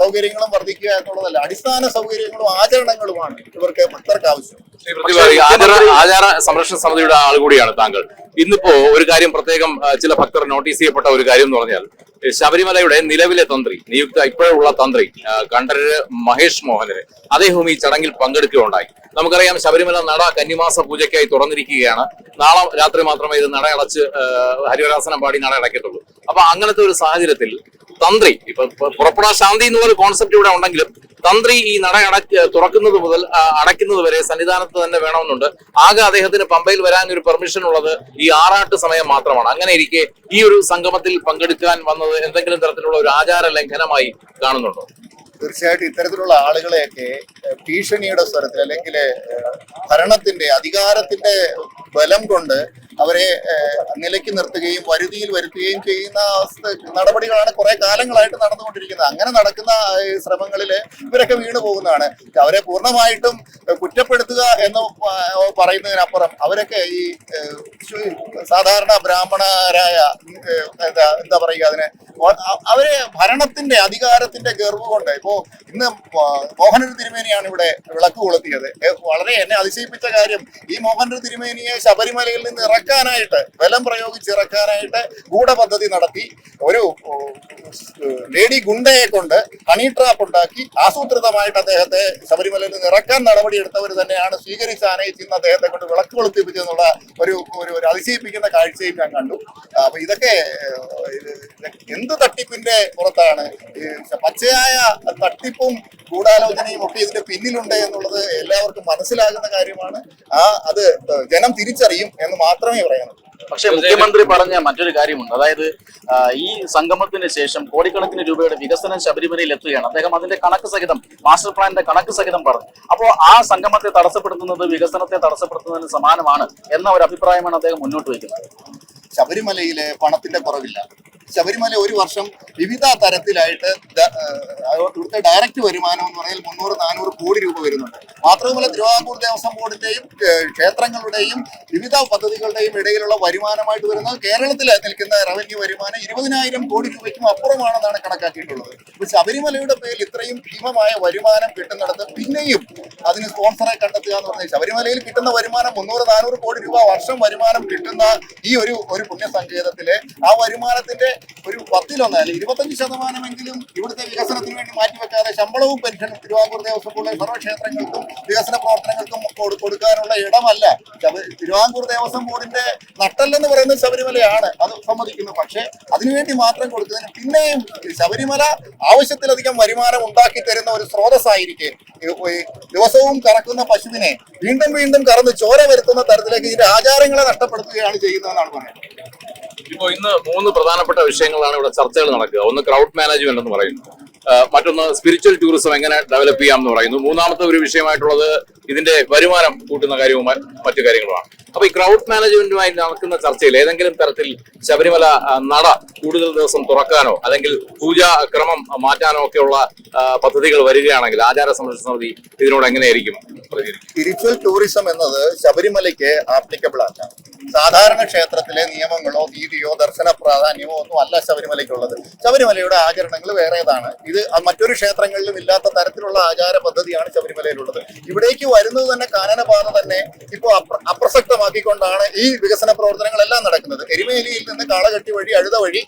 സൗകര്യങ്ങളും വർദ്ധിക്കുക എന്നുള്ളതല്ല. അടിസ്ഥാന സൗകര്യങ്ങളും ആചരണങ്ങളുമാണ് ഇവർക്ക് ആവശ്യം. ആചാര സംരക്ഷണ സമിതിയുടെ ആൾ കൂടിയാണ് താങ്കൾ. ഇന്നിപ്പോ ഒരു കാര്യം പ്രത്യേകം ചില ഭക്തർ നോട്ടീസ് ചെയ്യപ്പെട്ട ഒരു കാര്യം എന്ന് പറഞ്ഞാൽ ശബരിമലയുടെ നിലവിലെ തന്ത്രി നിയുക്ത ഇപ്പോഴുള്ള തന്ത്രി കണ്ഠരര് മഹേഷ് മോഹനര് അദ്ദേഹവും ഈ ചടങ്ങിൽ പങ്കെടുക്കുകയുണ്ടായി. നമുക്കറിയാം ശബരിമല നട കന്നിമാസ പൂജയ്ക്കായി തുറന്നിരിക്കുകയാണ്. നാളെ രാത്രി മാത്രമേ ഇത് നട അടച്ച് ഹരിവരാസനം പാടി നട അടയ്ക്കത്തുള്ളൂ അപ്പൊ അങ്ങനത്തെ ഒരു സാഹചര്യത്തിൽ തന്ത്രി ഇപ്പൊ ഇപ്പൊ പുറപ്പെടാ ശാന്തി എന്നുള്ള കോൺസെപ്റ്റ് ഇവിടെ ഉണ്ടെങ്കിലും തന്ത്രി ഈ നട അടക്ക് തുറക്കുന്നത് മുതൽ അടയ്ക്കുന്നത് വരെ സന്നിധാനത്ത് തന്നെ വേണമെന്നുണ്ട്. ആകെ അദ്ദേഹത്തിന് പമ്പയിൽ വരാൻ ഒരു പെർമിഷൻ ഉള്ളത് ഈ ആറാട്ട് സമയം മാത്രമാണ്. അങ്ങനെ ഇരിക്കെ ഈ ഒരു സംഗമത്തിൽ പങ്കെടുക്കാൻ വന്നത് എന്തെങ്കിലും തരത്തിലുള്ള ഒരു ആചാര ലംഘനമായി കാണുന്നുണ്ടോ? തീർച്ചയായിട്ടും ഇത്തരത്തിലുള്ള ആളുകളെയൊക്കെ ഭീഷണിയുടെ സ്വരത്തിൽ അല്ലെങ്കിൽ ഭരണത്തിന്റെ അധികാരത്തിന്റെ ബലം കൊണ്ട് അവരെ നിലയ്ക്ക് നിർത്തുകയും വരുതിയിൽ വരുത്തുകയും ചെയ്യുന്ന നടപടികളാണ് കുറെ കാലങ്ങളായിട്ട് നടന്നുകൊണ്ടിരിക്കുന്നത്. അങ്ങനെ നടക്കുന്ന ശ്രമങ്ങളിൽ ഇവരൊക്കെ വീണു പോകുന്നതാണ്. അവരെ പൂർണമായിട്ടും കുറ്റപ്പെടുത്തുക എന്ന് പറയുന്നതിനപ്പുറം അവരൊക്കെ ഈ സാധാരണ ബ്രാഹ്മണരായ എന്താ എന്താ പറയുക അതിനെ? അവരെ ഭരണത്തിന്റെ അധികാരത്തിന്റെ ഗർവ് കൊണ്ട് ഇപ്പോ ഇന്ന് മോഹനൊരു തിരുമേനിയാണ് ഇവിടെ വിളക്ക് കൊളുത്തിയത്. വളരെ എന്നെ അതിശയിപ്പിച്ച കാര്യം ഈ മോഹനൻ തിരുമേനിയെ ശബരിമലയിൽ നിന്ന് ഇറക്കാനായിട്ട് ബലം പ്രയോഗിച്ച് ഇറക്കാനായിട്ട് ഗൂഢപദ്ധതി നടത്തി. ഒരു ലേഡി ഗുണ്ടയെ കൊണ്ട് ഹണി ട്രാപ്പ് ഉണ്ടാക്കി. ആസൂത്രിതമായിട്ട് അദ്ദേഹത്തെ ശബരിമലയിൽ നിന്ന് ഇറക്കാൻ നടപടിയെടുത്തവർ തന്നെയാണ് സ്വീകരിച്ച് ആനയിച്ച് ഇന്ന് അദ്ദേഹത്തെ കൊണ്ട് വിളക്ക് കൊളുത്തിപ്പിച്ചെന്നുള്ള ഒരു ഒരു ഒരു അതിശയിപ്പിക്കുന്ന കാഴ്ചയും ഞാൻ കണ്ടു. അപ്പൊ ഇതൊക്കെ എന്ത് തട്ടിപ്പിന്റെ പുറത്താണ്? പച്ചയായ തട്ടിപ്പും ഗൂഢാലോചനയും ഒക്കെ ഇതിന്റെ പിന്നിലുണ്ട് എന്നുള്ളത് എല്ലാവർക്കും മനസ്സിലാകുന്ന കാര്യമാണ്. ആ അത് ജനം തിരിച്ചറിയും എന്ന് മാത്രമേ പറയാനുള്ളൂ പക്ഷെ മുഖ്യമന്ത്രി പറഞ്ഞ മറ്റൊരു കാര്യമുണ്ട്. അതായത് ഈ സംഗമത്തിന് ശേഷം കോടിക്കണക്കിന് രൂപയുടെ വികസനം ശബരിമലയിൽ എത്തുകയാണ്. അദ്ദേഹം അതിന്റെ കണക്ക് സഹിതം മാസ്റ്റർ പ്ലാനിന്റെ കണക്ക് സഹിതം പറഞ്ഞു. അപ്പോൾ ആ സംഗമത്തെ തടസ്സപ്പെടുത്തുന്നത് വികസനത്തെ തടസ്സപ്പെടുത്തുന്നതിന് സമാനമാണ് എന്ന ഒരു അഭിപ്രായമാണ് അദ്ദേഹം മുന്നോട്ട് വയ്ക്കുന്നത്. ശബരിമലയിലെ പണത്തിന്റെ കുറവില്ല. ശബരിമല ഒരു വർഷം വിവിധ തരത്തിലായിട്ട് ഇവിടുത്തെ ഡയറക്റ്റ് വരുമാനം എന്ന് പറഞ്ഞാൽ മുന്നൂറ് നാനൂറ് കോടി രൂപ വരുന്നുണ്ട്. മാത്രവുമല്ല തിരുവിതാംകൂർ ദേവസ്വം ബോർഡിന്റെയും ക്ഷേത്രങ്ങളുടെയും വിവിധ പദ്ധതികളുടെയും ഇടയിലുള്ള വരുമാനമായിട്ട് വരുന്നത് കേരളത്തിൽ നിൽക്കുന്ന റവന്യൂ വരുമാനം ഇരുപതിനായിരം കോടി രൂപയ്ക്കും അപ്പുറമാണെന്നാണ് കണക്കാക്കിയിട്ടുള്ളത്. ഇപ്പൊ ശബരിമലയുടെ പേരിൽ ഇത്രയും ഭീമമായ വരുമാനം കിട്ടുന്നിടത്ത് പിന്നെയും അതിന് സ്പോൺസറെ കണ്ടെത്തുക എന്ന് പറഞ്ഞാൽ ശബരിമലയിൽ കിട്ടുന്ന വരുമാനം മുന്നൂറ് നാനൂറ് കോടി രൂപ വർഷം വരുമാനം കിട്ടുന്ന ഈ ഒരു ഒരു പുണ്യസങ്കേതത്തിൽ ആ വരുമാനത്തിന്റെ ഒരു പത്തിലൊന്ന് അല്ലെങ്കിൽ ഇരുപത്തഞ്ച് ശതമാനമെങ്കിലും ഇവിടുത്തെ വികസനത്തിന് വേണ്ടി മാറ്റിവെക്കാതെ ശമ്പളവും പെൻഷനും തിരുവാങ്കൂർ ദേവസ്വം ബോർഡിലെ സർവക്ഷേത്രങ്ങൾക്കും വികസന പ്രവർത്തനങ്ങൾക്കും കൊടുക്കാനുള്ള ഇടമല്ല. തിരുവാങ്കൂർ ദേവസ്വം ബോർഡിന്റെ നട്ടല്ലെന്ന് പറയുന്നത് ശബരിമലയാണ്. അത് സമ്മതിക്കുന്നു. പക്ഷേ അതിനുവേണ്ടി മാത്രം കൊടുക്കുന്നതിന് പിന്നെയും ശബരിമല ആവശ്യത്തിലധികം വരുമാനം ഉണ്ടാക്കി തരുന്ന ഒരു സ്രോതസ്സായിരിക്കെ. ദിവസവും കറക്കുന്ന പശുവിനെ വീണ്ടും വീണ്ടും കറന്ന് ചോര വരുത്തുന്ന തരത്തിലേക്ക് ഇതിന്റെ ആചാരങ്ങളെ നഷ്ടപ്പെടുത്തുകയാണ് ചെയ്യുന്നതെന്നാണ് പറയുന്നത്. ഇപ്പോ ഇന്ന് മൂന്ന് പ്രധാനപ്പെട്ട വിഷയങ്ങളാണ് ഇവിടെ ചർച്ചകൾ നടക്കുക. ഒന്ന് ക്രൗഡ് മാനേജ്മെന്റ് എന്ന് പറയുന്നു. മറ്റൊന്ന് സ്പിരിച്വൽ ടൂറിസം എങ്ങനെ ഡെവലപ്പ് ചെയ്യാം എന്ന് പറയുന്നു. മൂന്നാമത്തെ ഒരു വിഷയമായിട്ടുള്ളത് ഇതിന്റെ വരുമാനം കൂട്ടുന്ന കാര്യവും മറ്റു കാര്യങ്ങളുമാണ്. അപ്പൊ ഈ ക്രൗഡ് മാനേജ്മെന്റുമായി നടക്കുന്ന ചർച്ചയിൽ ഏതെങ്കിലും തരത്തിൽ ശബരിമല നട കൂടുതൽ ദിവസം തുറക്കാനോ അല്ലെങ്കിൽ പൂജാ ക്രമം മാറ്റാനോ ഒക്കെയുള്ള പദ്ധതികൾ വരികയാണെങ്കിൽ ആചാര സംരക്ഷണ സമിതി ഇതിനോട് എങ്ങനെയായിരിക്കും സ്പിരിച്വൽ ടൂറിസം എന്നത് ശബരിമലയ്ക്ക് ആപ്ലിക്കബിൾ അല്ല സാധാരണ ക്ഷേത്രത്തിലെ നിയമങ്ങളോ നീതിയോ ദർശന പ്രാധാന്യമോ ഒന്നും അല്ല ശബരിമലയ്ക്കുള്ളത്. ശബരിമലയുടെ ആചരണങ്ങൾ വേറേതാണ്. ഇത് മറ്റൊരു ക്ഷേത്രങ്ങളിലും ഇല്ലാത്ത തരത്തിലുള്ള ആചാര പദ്ധതിയാണ് ശബരിമലയിലുള്ളത്. ഇവിടേക്ക് വരുന്നത് തന്നെ കാനനപാത തന്നെ ഇപ്പോൾ അപ്ര അപ്രസക്തമാക്കിക്കൊണ്ടാണ് ഈ വികസന പ്രവർത്തനങ്ങളെല്ലാം നടക്കുന്നത്. എരുമേലിയിൽ നിന്ന് കാളകെട്ടി വഴി അഴുത വഴി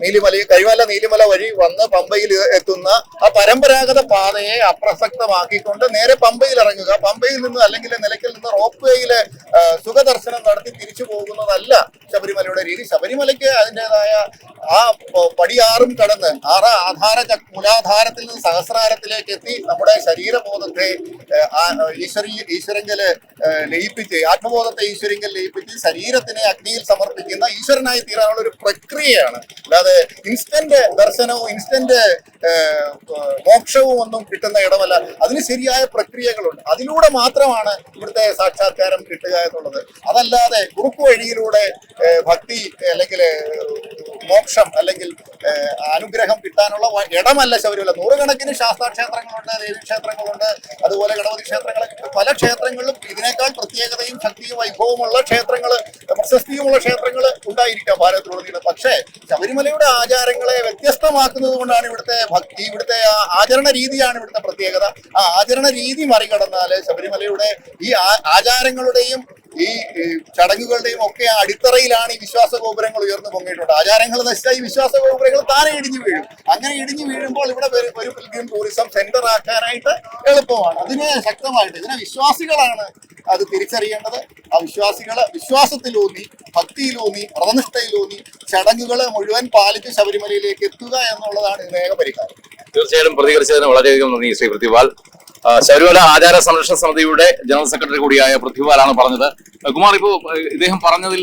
നീലിമല കരിമല നീലിമല വഴി വന്ന് പമ്പയിൽ എത്തുന്ന ആ പരമ്പരാഗത പാതയെ അപ്രസക്തമാക്കിക്കൊണ്ട് നേരെ പമ്പയിൽ ഇറങ്ങുക. പമ്പയിൽ നിന്ന് അല്ലെങ്കിൽ നിലയ്ക്കൽ നിന്ന് റോപ്പ് വേയിൽ സുഖദർശനം നടത്തി തിരിച്ചു പോകുന്നതല്ല ശബരിമലയുടെ രീതി. ശബരിമലയ്ക്ക് അതിന്റെതായ ആ പടിയാറും കടന്ന് ആറ് ആധാര മൂലാധാരത്തിൽ നിന്ന് സഹസ്രാരത്തിലേക്ക് എത്തി നമ്മുടെ ശരീരബോധത്തെ ഈശ്വരി ഈശ്വരങ്കൽ ലയിപ്പിച്ച് ആത്മബോധത്തെ ഈശ്വരങ്കൽ ലയിപ്പിച്ച് ശരീരത്തിനെ അഗ്നിയിൽ സമർപ്പിക്കുന്ന ഈശ്വരനായി തീരാനുള്ള ഒരു പ്രക്രിയയാണ് അല്ലാതെ ഇൻസ്റ്റന്റ് ദർശനവും ഇൻസ്റ്റന്റ് മോക്ഷവും ഒന്നും കിട്ടുന്ന ഇടമല്ല. അതിന് ശരിയായ പ്രക്രിയകളുണ്ട്. അതിലൂടെ മാത്രമാണ് ഇവിടുത്തെ സാക്ഷാത്കാരം കിട്ടുക എന്നുള്ളത്. അതല്ലാതെ കുറുക്കു വഴിയിലൂടെ ഭക്തി അല്ലെങ്കിൽ മോക്ഷം അല്ലെങ്കിൽ അനുഗ്രഹം കിട്ടാനുള്ള ഇടമല്ല ശബരിമല. നൂറുകണക്കിന് ശാസ്താക്ഷേത്രങ്ങളുണ്ട് ദേവീക്ഷേത്രങ്ങളുണ്ട് അതുപോലെ ഗണപതി ക്ഷേത്രങ്ങൾ പല ക്ഷേത്രങ്ങളിലും ഇതിനേക്കാൾ പ്രത്യേകതയും ശക്തിയും വൈഭവമുള്ള ക്ഷേത്രങ്ങൾ പ്രശസ്തിയുമുള്ള ക്ഷേത്രങ്ങൾ ഉണ്ടായിരിക്കാം ഭാരതത്തിലുടനീളം പക്ഷേ ശബരിമലയുടെ ആചാരങ്ങളെ വ്യത്യസ്തമാക്കുന്നത് കൊണ്ടാണ് ഇവിടുത്തെ ഭക്തി ഇവിടുത്തെ ആ ആചരണ രീതിയാണ് ഇവിടുത്തെ പ്രത്യേകത. ആ ആചരണ രീതി മറികടന്നാൽ ശബരിമലയുടെ ഈ ആചാരങ്ങളുടെയും ഈ ചടങ്ങുകളുടെയും ഒക്കെ അടിത്തറയിലാണ് ഈ വിശ്വാസ ഗോപുരങ്ങൾ ഉയർന്നു പൊങ്ങിയിട്ടുണ്ട്. ആചാരങ്ങൾ നശിച്ചാൽ ഈ വിശ്വാസ ഗോപുരങ്ങൾ താനെ ഇടിഞ്ഞു വീഴും. അങ്ങനെ ഇടിഞ്ഞു വീഴുമ്പോൾ ഇവിടെ ഒരു- പിൽഗ്രിം ടൂറിസം സെന്റർ ആക്കാനായിട്ട് എളുപ്പമാണ്. അതിനെ ശക്തമായിട്ട് ഇതിനെ വിശ്വാസികളാണ് അത് തിരിച്ചറിയേണ്ടത്. ആ വിശ്വാസികൾ വിശ്വാസത്തിലൂന്നി ഭക്തിയിലൂന്നി വ്രതനിഷ്ഠയിലൂന്നി ചടങ്ങുകളെ മുഴുവൻ പാലിച്ച് ശബരിമലയിലേക്ക് എത്തുക എന്നുള്ളതാണ് ഇതിനേക പരിഹാരം. തീർച്ചയായും പ്രതികരിച്ചതിന് വളരെയധികം നന്ദി ശ്രീ പൃഥ്വിപാൽ ആ, ശബരിമല ആചാര സംരക്ഷണ സമിതിയുടെ ജനറൽ സെക്രട്ടറി കൂടിയായ പൃഥ്വിപാലാണ് പറഞ്ഞത്. കുമാർ ഇപ്പോ ആ, ഇദ്ദേഹം പറഞ്ഞതിൽ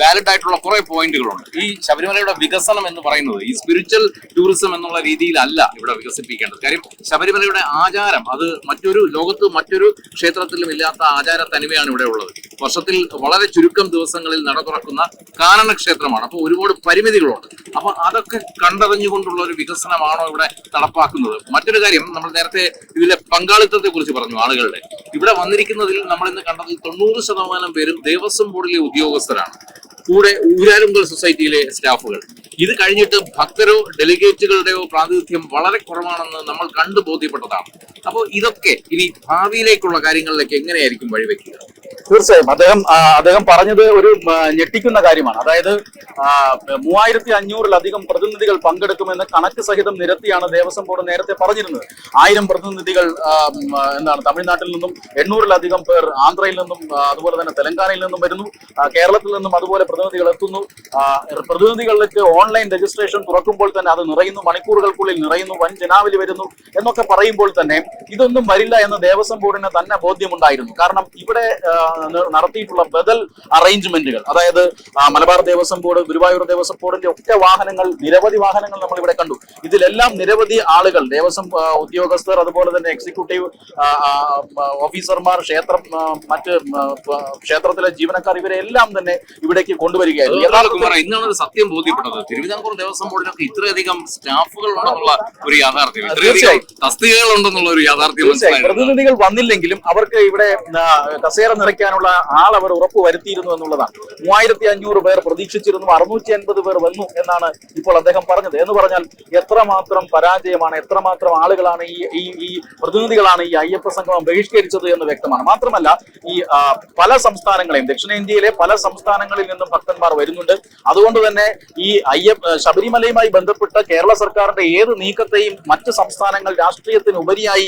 വാലിഡ് ആയിട്ടുള്ള കുറെ പോയിന്റുകളുണ്ട്. ഈ ശബരിമലയുടെ വികസനം എന്ന് പറയുന്നത് ഈ സ്പിരിച്വൽ ടൂറിസം എന്നുള്ള രീതിയിലല്ല ഇവിടെ വികസിപ്പിക്കേണ്ടത്. കാര്യം ശബരിമലയുടെ ആചാരം അത് മറ്റൊരു ലോകത്ത് മറ്റൊരു ക്ഷേത്രത്തിലും ഇല്ലാത്ത ആചാര തനിമയാണ് ഇവിടെ ഉള്ളത്. വർഷത്തിൽ വളരെ ചുരുക്കം ദിവസങ്ങളിൽ നട തുറക്കുന്ന കാനന ക്ഷേത്രമാണ് അപ്പോൾ ഒരുപാട് പരിമിതികളുണ്ട്. അപ്പൊ അതൊക്കെ കണ്ടറിഞ്ഞുകൊണ്ടുള്ള ഒരു വികസനമാണോ ഇവിടെ നടപ്പാക്കുന്നത്? മറ്റൊരു കാര്യം നമ്മൾ നേരത്തെ ഇതിലെ പങ്കാളിത്തത്തെ കുറിച്ച് പറഞ്ഞു ആളുകളുടെ. ഇവിടെ വന്നിരിക്കുന്നതിൽ നമ്മൾ ഇന്ന് കണ്ടതിൽ തൊണ്ണൂറ് ശതമാനം പേരും ദേവസ്വം ബോർഡിലെ ഉദ്യോഗസ്ഥരാണ്. കൂടെ ഊരാലുങ്കൽ സൊസൈറ്റിയിലെ സ്റ്റാഫുകൾ. ഇത് കഴിഞ്ഞിട്ട് ഭക്തരോ ഡെലിഗേറ്റുകളുടെയോ പ്രാതിനിധ്യം വളരെ കുറവാണെന്ന് നമ്മൾ കണ്ടു ബോധ്യപ്പെട്ടതാണ്. അപ്പോൾ ഇതൊക്കെ ഇനി ഭാവിയിലേക്കുള്ള കാര്യങ്ങളിലേക്ക് എങ്ങനെയായിരിക്കും വഴിവെക്കുക? തീർച്ചയായും. അദ്ദേഹം അദ്ദേഹം പറഞ്ഞത് ഒരു ഞെട്ടിക്കുന്ന കാര്യമാണ്. അതായത് മൂവായിരത്തി അഞ്ഞൂറിലധികം പ്രതിനിധികൾ പങ്കെടുക്കുമെന്ന് കണക്ക് സഹിതം നിരത്തിയാണ് ദേവസ്വം ബോർഡ് നേരത്തെ പറഞ്ഞിരുന്നത്. ആയിരം പ്രതിനിധികൾ എന്താണ് തമിഴ്നാട്ടിൽ നിന്നും എണ്ണൂറിലധികം പേർ ആന്ധ്രയിൽ നിന്നും അതുപോലെ തന്നെ തെലങ്കാനയിൽ നിന്നും വരുന്നു. കേരളത്തിൽ നിന്നും അതുപോലെ പ്രതിനിധികൾ എത്തുന്നു. പ്രതിനിധികളിലേക്ക് ഓൺലൈൻ രജിസ്ട്രേഷൻ തുറക്കുമ്പോൾ തന്നെ അത് നിറയുന്നു. മണിക്കൂറുകൾക്കുള്ളിൽ നിറയുന്നു. വൻ ജനാവലി വരുന്നു എന്നൊക്കെ പറയുമ്പോൾ തന്നെ ഇതൊന്നും വരില്ല എന്ന് ദേവസ്വം ബോർഡിന് തന്നെ ബോധ്യമുണ്ടായിരുന്നു. കാരണം ഇവിടെ നടത്തിയിട്ടുള്ള ബദൽ അറേഞ്ച്മെന്റുകൾ. അതായത് മലബാർ ദേവസ്വം ബോർഡ് ഗുരുവായൂർ ദേവസ്വം ബോർഡിന്റെ ഒക്കെ വാഹനങ്ങൾ നിരവധി വാഹനങ്ങൾ നമ്മൾ ഇവിടെ കണ്ടു. ഇതിലെല്ലാം നിരവധി ആളുകൾ ദേവസ്വം ഉദ്യോഗസ്ഥർ അതുപോലെ തന്നെ എക്സിക്യൂട്ടീവ് ഓഫീസർമാർ ക്ഷേത്രം മറ്റ് ക്ഷേത്രത്തിലെ ജീവനക്കാർ ഇവരെ എല്ലാം തന്നെ ഇവിടേക്ക് കൊണ്ടുവരികയായിരുന്നു. ഇന്നാണ് സത്യം ബോധ്യപ്പെട്ടത്. തിരുവിതാംകൂർ ദേവസ്വം ബോർഡിനൊക്കെ ഇത്രയധികം സ്റ്റാഫുകൾ ഉണ്ടെന്നുള്ള ഒരു യാഥാർത്ഥ്യം. തസ്തികകൾ ഉണ്ടെന്നുള്ള ഒരു യാഥാർത്ഥ്യം പ്രതിനിധികൾ വന്നില്ലെങ്കിലും അവർക്ക് ഇവിടെ കസേര കസേര നിറയ്ക്കാനുള്ള ആൾ അവർ ഉറപ്പ് വരുത്തിയിരുന്നു എന്നുള്ളതാണ്. മൂവായിരത്തി അഞ്ഞൂറ് പേർ പ്രതീക്ഷിച്ചിരുന്നു അറുന്നൂറ്റി അൻപത് പേർ വന്നു എന്നാണ് ഇപ്പോൾ അദ്ദേഹം പറഞ്ഞത്. എന്ന് പറഞ്ഞാൽ എത്രമാത്രം പരാജയമാണ് എത്രമാത്രം ആളുകളാണ് ഈ ഈ ഈ പ്രതിനിധികളാണ് ഈ അയ്യപ്പ സംഗമം ബഹിഷ്കരിച്ചത് എന്ന് വ്യക്തമാണ്. മാത്രമല്ല ഈ പല സംസ്ഥാനങ്ങളെയും ദക്ഷിണേന്ത്യയിലെ പല സംസ്ഥാനങ്ങളിൽ നിന്നും ഭക്തന്മാർ വരുന്നുണ്ട്. അതുകൊണ്ട് തന്നെ ഈ അയ്യപ്പ ശബരിമലയുമായി ബന്ധപ്പെട്ട കേരള സർക്കാരിന്റെ ഏത് നീക്കത്തെയും മറ്റ് സംസ്ഥാനങ്ങൾ രാഷ്ട്രീയത്തിന് ഉപരിയായി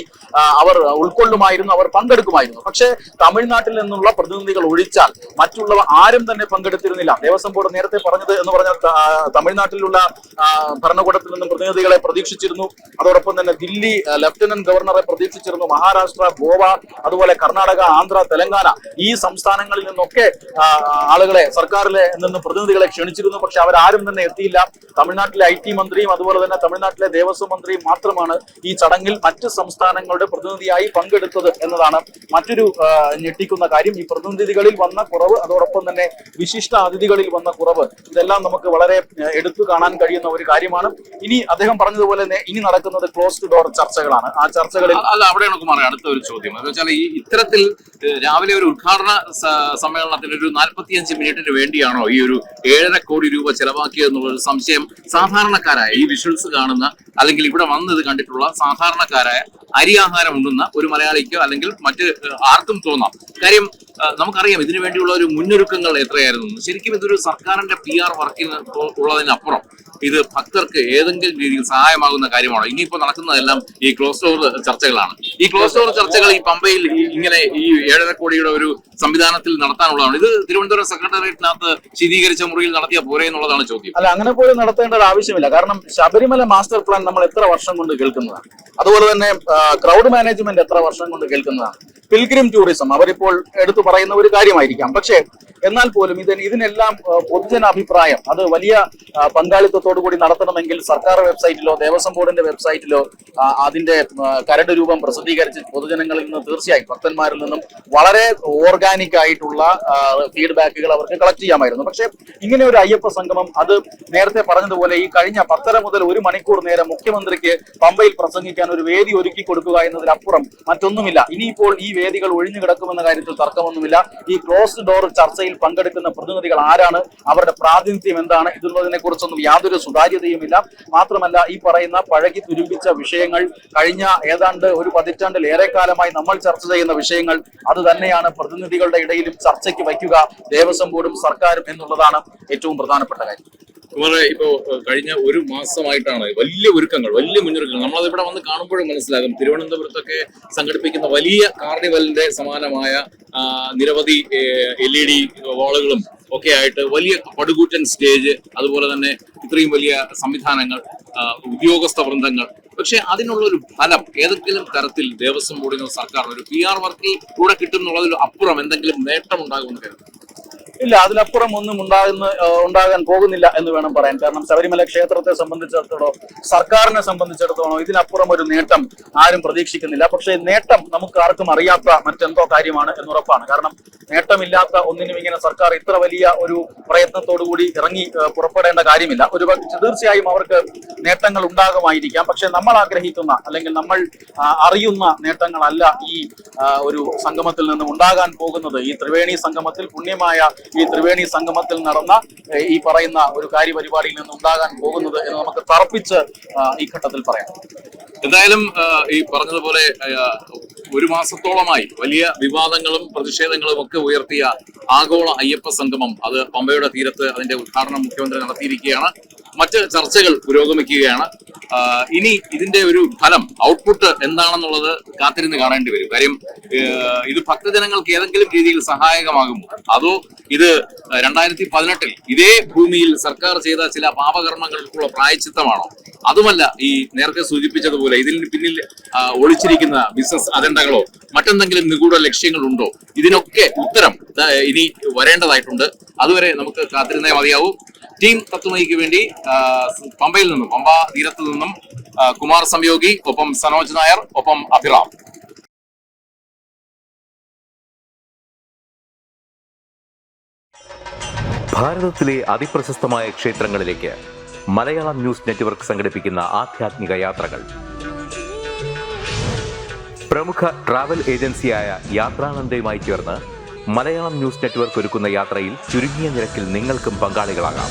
അവർ ഉൾക്കൊള്ളുമായിരുന്നു അവർ പങ്കെടുക്കുമായിരുന്നു. പക്ഷേ തമിഴ്നാട്ടിൽ നിന്നുള്ള പ്രതിനിധികൾ ഒഴിച്ചാൽ മറ്റുള്ളവർ ആരും തന്നെ പങ്കെടുത്തിരുന്നില്ല. ദേവസ്വം ബോർഡ് നേരത്തെ പറഞ്ഞത് എന്ന് പറഞ്ഞാൽ തമിഴ്നാട്ടിലുള്ള ഭരണകൂടത്തിൽ നിന്നും പ്രതിനിധികളെ പ്രതീക്ഷിച്ചിരുന്നു. അതോടൊപ്പം തന്നെ ദില്ലി ലഫ്റ്റനന്റ് ഗവർണറെ പ്രതീക്ഷിച്ചിരുന്നു. മഹാരാഷ്ട്ര ഗോവ അതുപോലെ കർണാടക ആന്ധ്ര തെലങ്കാന ഈ സംസ്ഥാനങ്ങളിൽ നിന്നൊക്കെ ആളുകളെ സർക്കാരിലെ നിന്ന് പ്രതിനിധികളെ ക്ഷണിച്ചിരുന്നു. പക്ഷെ അവരാരും തന്നെ എത്തിയില്ല. തമിഴ്നാട്ടിലെ ഐ ടി മന്ത്രിയും അതുപോലെ തന്നെ തമിഴ്നാട്ടിലെ ദേവസ്വം മന്ത്രിയും മാത്രമാണ് ഈ ചടങ്ങിൽ മറ്റ് സംസ്ഥാനങ്ങളുടെ പ്രതിനിധിയായി പങ്കെടുത്തത് എന്നതാണ് മറ്റൊരു ഞെട്ടിക്കുന്ന കാര്യം ഈ പ്രതിനിധികളിൽ വന്ന കുറവ് അതോടൊപ്പം തന്നെ വിശിഷ്ട അതിഥികളിൽ വന്ന കുറവ് ഇതെല്ലാം നമുക്ക് വളരെ എടുത്തു കാണാൻ കഴിയുന്ന ഒരു കാര്യമാണ്. ഇനി അദ്ദേഹം പറഞ്ഞതുപോലെ തന്നെ ഇനി നടക്കുന്നത് ക്ലോസ്ഡ് ഡോർ ചർച്ചകളാണ്. ആ ചർച്ചകളിൽ അല്ല അവിടെയാണ് കുമാർ അടുത്ത ഒരു ചോദ്യം. എന്ന് വെച്ചാൽ ഈ ഇത്തരത്തിൽ രാവിലെ ഒരു ഉദ്ഘാടന സമ്മേളനത്തിന് ഒരു നാൽപ്പത്തിയഞ്ച് മിനിറ്റിന് വേണ്ടിയാണോ ഈ ഒരു ഏഴര കോടി രൂപ ചെലവാക്കിയെന്നുള്ള സംശയം സാധാരണക്കാരായ ഈ വിഷ്വൽസ് കാണുന്ന അല്ലെങ്കിൽ ഇവിടെ വന്നത് കണ്ടിട്ടുള്ള സാധാരണക്കാരായ അരി ആഹാരം ഉണ്ടുന്ന ഒരു മലയാളിക്കോ അല്ലെങ്കിൽ മറ്റ് ആർക്കും തോന്നാം. കാര്യം ഏഹ്, നമുക്കറിയാം ഇതിനു വേണ്ടിയുള്ള ഒരു മുന്നൊരുക്കങ്ങൾ എത്രയായിരുന്നു. ശരിക്കും ഇതൊരു സർക്കാരിന്റെ പി ആർ വർക്കിന് ഉള്ളതിനപ്പുറം ഇത് ഭക്തർക്ക് ഏതെങ്കിലും രീതിയിൽ സഹായമാകുന്ന കാര്യമാണോ? ഇനിയിപ്പോ നടക്കുന്നതെല്ലാം ഈ ക്ലോസ് ഡോർ ചർച്ചകളാണ്. ഈ ക്ലോസ് ഡോർ ചർച്ചകൾ ഈ പമ്പയിൽ ഇങ്ങനെ ഈ ഏഴര കോടിയുടെ ഒരു സംവിധാനത്തിൽ നടത്താനുള്ളതാണ്. ഇത് തിരുവനന്തപുരം സെക്രട്ടേറിയറ്റിനകത്ത് ശീതീകരിച്ച മുറിയിൽ നടത്തിയ പോരെ എന്നുള്ളതാണ് ചോദ്യം. അല്ല അങ്ങനെ പോലും നടത്തേണ്ട ഒരു ആവശ്യമില്ല. കാരണം ശബരിമല മാസ്റ്റർ പ്ലാൻ നമ്മൾ എത്ര വർഷം കൊണ്ട് കേൾക്കുന്നതാണ്. അതുപോലെ തന്നെ ക്രൗഡ് മാനേജ്മെന്റ് എത്ര വർഷം കൊണ്ട് കേൾക്കുന്നതാണ്. പിൽഗ്രിം ടൂറിസം അവരിപ്പോൾ എടുത്തു പറയുന്ന ഒരു കാര്യമായിരിക്കാം. പക്ഷേ എന്നാൽ പോലും ഇതിന് ഇതിനെല്ലാം പൊതുജന അഭിപ്രായം അത് വലിയ പങ്കാളിത്തത്തോടു കൂടി നടത്തണമെങ്കിൽ സർക്കാർ വെബ്സൈറ്റിലോ ദേവസ്വം ബോർഡിന്റെ വെബ്സൈറ്റിലോ അതിന്റെ കരട് രൂപം പ്രസിദ്ധീകരിച്ച് പൊതുജനങ്ങളിൽ നിന്ന് തീർച്ചയായും ഭക്തന്മാരിൽ നിന്നും വളരെ ഓർഗാനിക് ആയിട്ടുള്ള ഫീഡ്ബാക്കുകൾ അവർക്ക് കളക്ട് ചെയ്യാമായിരുന്നു. പക്ഷേ ഇങ്ങനെ ഒരു അയ്യപ്പ സംഗമം അത് നേരത്തെ പറഞ്ഞതുപോലെ ഈ കഴിഞ്ഞ പത്തര മുതൽ ഒരു മണിക്കൂർ നേരം മുഖ്യമന്ത്രിക്ക് പമ്പയിൽ പ്രസംഗിക്കാൻ ഒരു വേദി ഒരുക്കി കൊടുക്കുക എന്നതിനപ്പുറം മറ്റൊന്നുമില്ല. ഇനിയിപ്പോൾ ഈ വേദികൾ ഒഴിഞ്ഞു കിടക്കുമെന്ന കാര്യത്തിൽ തർക്കമൊന്നുമില്ല. ഈ ക്ലോസ്ഡ് ഡോർ ചർച്ചയിൽ പങ്കെടുക്കുന്ന പ്രതിനിധികൾ ആരാണ്? അവരുടെ പ്രാതിനിധ്യം എന്താണ്? ഇതുള്ളതിനെ കുറിച്ചൊന്നും യാതൊരു സുതാര്യതയുമില്ല. മാത്രമല്ല ഈ പറയുന്ന പഴകി തുരുമ്പിച്ച വിഷയങ്ങൾ കഴിഞ്ഞ ഏതാണ്ട് ഒരു പതിറ്റാണ്ടിലേറെ കാലമായി നമ്മൾ ചർച്ച ചെയ്യുന്ന വിഷയങ്ങൾ അത് തന്നെയാണ് പ്രതിനിധികളുടെ ഇടയിലും ചർച്ചയ്ക്ക് വയ്ക്കുക ദേവസ്വം ബോർഡും സർക്കാരും എന്നുള്ളതാണ് ഏറ്റവും പ്രധാനപ്പെട്ട കാര്യം. കുമാറെ ഇപ്പോ കഴിഞ്ഞ ഒരു മാസമായിട്ടാണ് വലിയ ഒരുക്കങ്ങൾ വലിയ മുന്നൊരുക്കങ്ങൾ. നമ്മളത് ഇവിടെ വന്ന് കാണുമ്പോഴും മനസ്സിലാകും. തിരുവനന്തപുരത്തൊക്കെ സംഘടിപ്പിക്കുന്ന വലിയ കാർണിവലിന്റെ സമാനമായ നിരവധി എൽ ഇ ഡി വാളുകളും ഒക്കെ ആയിട്ട് വലിയ പടുകൂറ്റൻ സ്റ്റേജ് അതുപോലെ തന്നെ ഇത്രയും വലിയ സംവിധാനങ്ങൾ ഉദ്യോഗസ്ഥ വൃന്ദങ്ങൾ. പക്ഷെ അതിനുള്ള ഒരു ഫലം ഏതെങ്കിലും തരത്തിൽ ദേവസ്വം ബോർഡിനോ സർക്കാരിനോ ഒരു പി ആർ വർക്കിൽ കൂടെ കിട്ടും എന്നുള്ളതിൽ അപ്പുറം എന്തെങ്കിലും നേട്ടം ഉണ്ടാകുമെന്ന് കരുതുന്നു. ഇല്ല അതിലപ്പുറം ഒന്നും ഉണ്ടാകുന്ന ഉണ്ടാകാൻ പോകുന്നില്ല എന്ന് വേണം പറയാൻ. കാരണം ശബരിമല ക്ഷേത്രത്തെ സംബന്ധിച്ചിടത്തോളം സർക്കാരിനെ സംബന്ധിച്ചിടത്തോളം ഇതിനപ്പുറം ഒരു നേട്ടം ആരും പ്രതീക്ഷിക്കുന്നില്ല. പക്ഷേ നേട്ടം നമുക്ക് ആർക്കും അറിയാത്ത മറ്റെന്തോ കാര്യമാണ് എന്നുറപ്പാണ് കാരണം നേട്ടമില്ലാത്ത ഒന്നിനും ഇങ്ങനെ സർക്കാർ ഇത്ര വലിയ ഒരു പ്രയത്നത്തോടു കൂടി ഇറങ്ങി പുറപ്പെടേണ്ട കാര്യമില്ല. ഒരു തീർച്ചയായും അവർക്ക് നേട്ടങ്ങൾ ഉണ്ടാകുമായിരിക്കാം. പക്ഷെ നമ്മൾ ആഗ്രഹിക്കുന്ന അല്ലെങ്കിൽ നമ്മൾ അറിയുന്ന നേട്ടങ്ങളല്ല ഈ ഒരു സംഗമത്തിൽ നിന്നും ഉണ്ടാകാൻ പോകുന്നത്. ഈ ത്രിവേണി സംഗമത്തിൽ പുണ്യമായ ഈ ത്രിവേണി സംഗമത്തിൽ നടന്ന ഈ പറയുന്ന ഒരു കാര്യപരിപാടിയിൽ നിന്ന് ഉണ്ടാകാൻ പോകുന്നത് എന്ന് നമുക്ക് തറപ്പിച്ച് ഈ ഘട്ടത്തിൽ പറയാം. എന്തായാലും ഈ പറഞ്ഞതുപോലെ ഒരു മാസത്തോളമായി വലിയ വിവാദങ്ങളും പ്രതിഷേധങ്ങളും ഒക്കെ ഉയർത്തിയ ആഗോള അയ്യപ്പ സംഗമം അത് പമ്പയുടെ തീരത്ത് അതിന്റെ ഉദ്ഘാടനം മുഖ്യമന്ത്രി നടത്തിയിരിക്കുകയാണ്. മറ്റ് ചർച്ചകൾ പുരോഗമിക്കുകയാണ്. ഇനി ഇതിന്റെ ഒരു ഫലം ഔട്ട്പുട്ട് എന്താണെന്നുള്ളത് കാത്തിരുന്ന് കാണേണ്ടി വരും. കാര്യം ഇത് ഭക്തജനങ്ങൾക്ക് ഏതെങ്കിലും രീതിയിൽ സഹായകമാകുമോ? അതോ ഇത് രണ്ടായിരത്തി പതിനെട്ടിൽ ഇതേ ഭൂമിയിൽ സർക്കാർ ചെയ്ത ചില പാപകർമ്മങ്ങൾക്കുള്ള പ്രായച്ചിത്തമാണോ? അതുമല്ല ഈ നേരത്തെ സൂചിപ്പിച്ചതുപോലെ ഇതിന് പിന്നിൽ ഒളിച്ചിരിക്കുന്ന ബിസിനസ് അജണ്ടകളോ മറ്റെന്തെങ്കിലും നിഗൂഢ ലക്ഷ്യങ്ങൾ ഉണ്ടോ ഇതിനൊക്കെ ഉത്തരം ഇനി വരേണ്ടതായിട്ടുണ്ട്. അതുവരെ നമുക്ക് കാത്തിരുന്നേ മതിയാവും. ടീം തത്വമയ്ക്ക് വേണ്ടി പമ്പയിൽ നിന്നും പമ്പ തീരത്ത് നിന്നും കുമാർ സംയോഗി ഒപ്പം സനോജ് നായർ ഒപ്പം അഭിറാം. ഭാരതത്തിലെ അതിപ്രശസ്തമായ ക്ഷേത്രങ്ങളിലേക്ക് മലയാളം ന്യൂസ് നെറ്റ്വർക്ക് സംഘടിപ്പിക്കുന്ന ആധ്യാത്മിക യാത്രകൾ. പ്രമുഖ ട്രാവൽ ഏജൻസിയായ യാത്രാനന്ദയുമായി ചേർന്ന് മലയാളം ന്യൂസ് നെറ്റ്വർക്ക് ഒരുക്കുന്ന യാത്രയിൽ ചുരുങ്ങിയ നിരക്കിൽ നിങ്ങൾക്കും പങ്കാളികളാകാം.